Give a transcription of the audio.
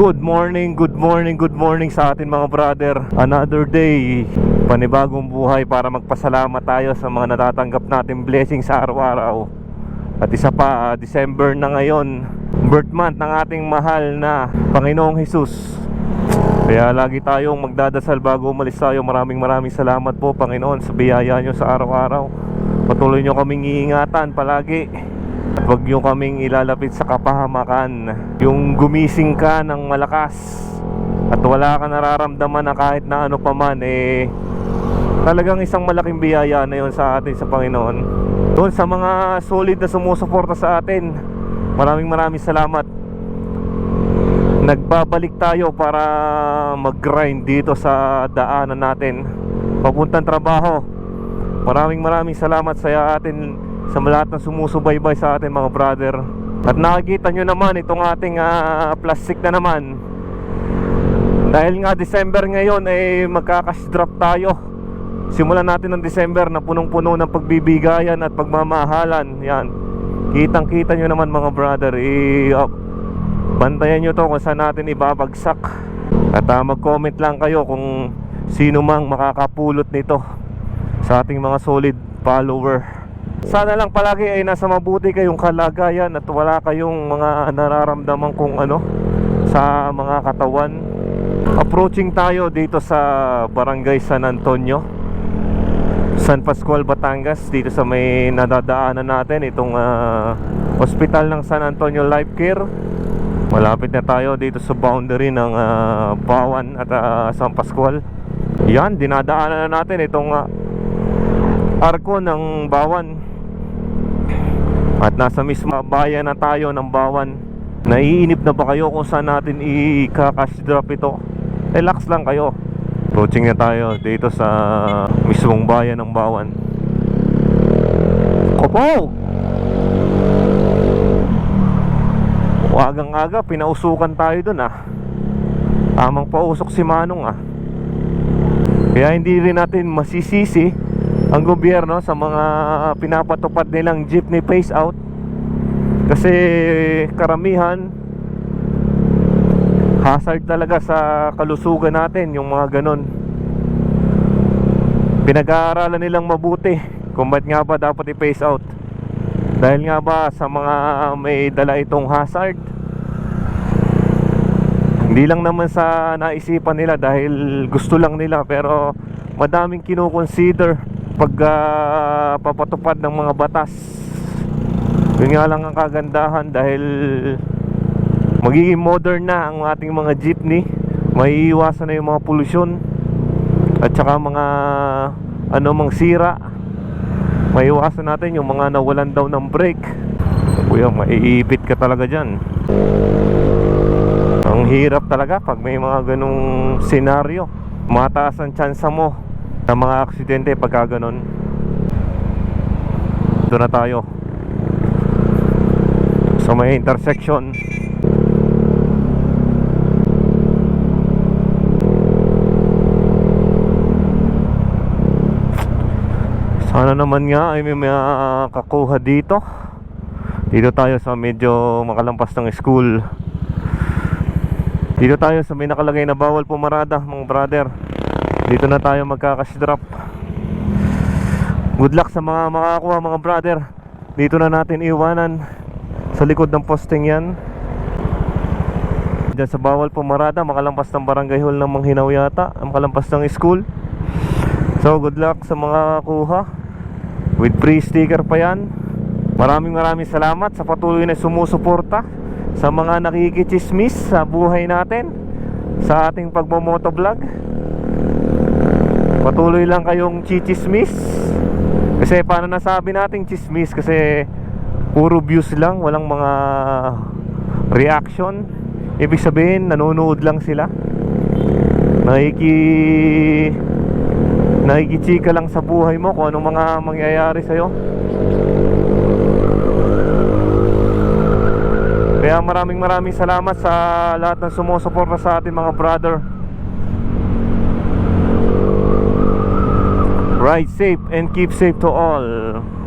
Good morning, good morning, good morning sa atin mga brother. Another day, panibagong buhay para magpasalamat tayo sa mga natatanggap natin blessing sa araw-araw. At isa pa, December na ngayon Birth month ng ating mahal na Panginoong Jesus Kaya lagi tayong magdadasal bago umalis tayo. Maraming maraming salamat po Panginoon sa biyaya nyo sa araw-araw. Patuloy nyo kaming iingatan palagi huwag nyo kaming ilalapit sa kapahamakan. Yung gumising ka ng malakas At wala ka nararamdaman na kahit na ano pa man Eh Talagang isang malaking biyaya na yon sa atin sa Panginoon. Doon sa mga solid na sumusuporta sa atin Maraming maraming salamat. Nagbabalik tayo para mag-grind dito sa daanan natin. Papuntang trabaho Maraming maraming salamat sa atin sa lahat ng sumusubaybay sa atin mga brother. At nakikita nyo naman itong ating ah, plastic na naman. Dahil nga December ngayon ay eh, magkakash drop tayo. Simulan natin ng December na punong-puno ng pagbibigayan at pagmamahalan. Yan. Kitang kita nyo naman mga brother. Eh, oh, Bantayan nyo to kung saan natin ibabagsak. At ah, mag-comment lang kayo kung sino mang makakapulot nito Sa ating mga solid follower sana lang palagi ay nasa mabuti kayong kalagayan at wala kayong mga nararamdaman kung ano sa mga katawan. Approaching tayo dito sa Barangay San Antonio, San Pascual, Batangas, dito sa may nadadaanan natin itong ah, Hospital ng San Antonio Life Care. Malapit na tayo dito sa boundary ng ah, Bawan at ah, San Pascual. Yan, dinadaanan na natin itong ah, arko ng Bawan. At nasa mismo bayan na tayo ng Bawan. Naiinip na ba kayo kung saan natin i-cash drop ito? Relax lang kayo. Approaching na tayo dito sa mismong bayan ng Bawan. Kopo! Wagang aga, pinausukan tayo dun ah. Tamang pausok si Manong ah. Kaya hindi rin natin masisisi ang gobyerno sa mga pinapatupad nilang jeepney phase out. Kasi karamihan hazard talaga sa kalusugan natin yung mga ganon pinag-aaralan nilang mabuti kung ba't nga ba dapat i-phase out. Dahil nga ba sa mga may dala itong hazard hindi lang naman sa naisipan nila dahil gusto lang nila pero madaming kinoconsider pag uh, papatupad ng mga batas. Yun nga lang ang kagandahan dahil magiging modern na ang ating mga jeepney. May iwasan na yung mga polusyon at saka mga ano mang sira. May iwasan natin yung mga nawalan daw ng brake. Kuya maiipit ka talaga dyan. Ang hirap talaga pag may mga ganong senaryo. Mataas ang tsansa mo sa mga aksidente pagka ganon ito na tayo. Sa may intersection. Sana naman nga ay may makakuha dito. Dito tayo sa medyo makalampas ng school. Dito tayo sa may nakalagay na bawal pumarada mga brother dito na tayo magkakash drop good luck sa mga makakuha mga brother. Dito na natin iwanan. Sa likod ng posting yan. Dyan sa bawal pumarada makalampas ng barangay hall ng Manghinaw yata. Makalampas ng school. So good luck sa mga kuha. With free sticker pa yan. Maraming maraming salamat sa patuloy na sumusuporta sa mga nakikichismis sa buhay natin sa ating pagmomotovlog Patuloy lang kayong chichismis. Kasi paano nasabi nating chismis? Kasi puro views lang Walang mga reaction. Ibig sabihin nanonood lang sila. Nakiki Nakikichika lang sa buhay mo Kung anong mga mangyayari sa'yo. Kaya maraming maraming salamat sa lahat ng sumusuporta sa ating mga brother Ride safe and keep safe to all.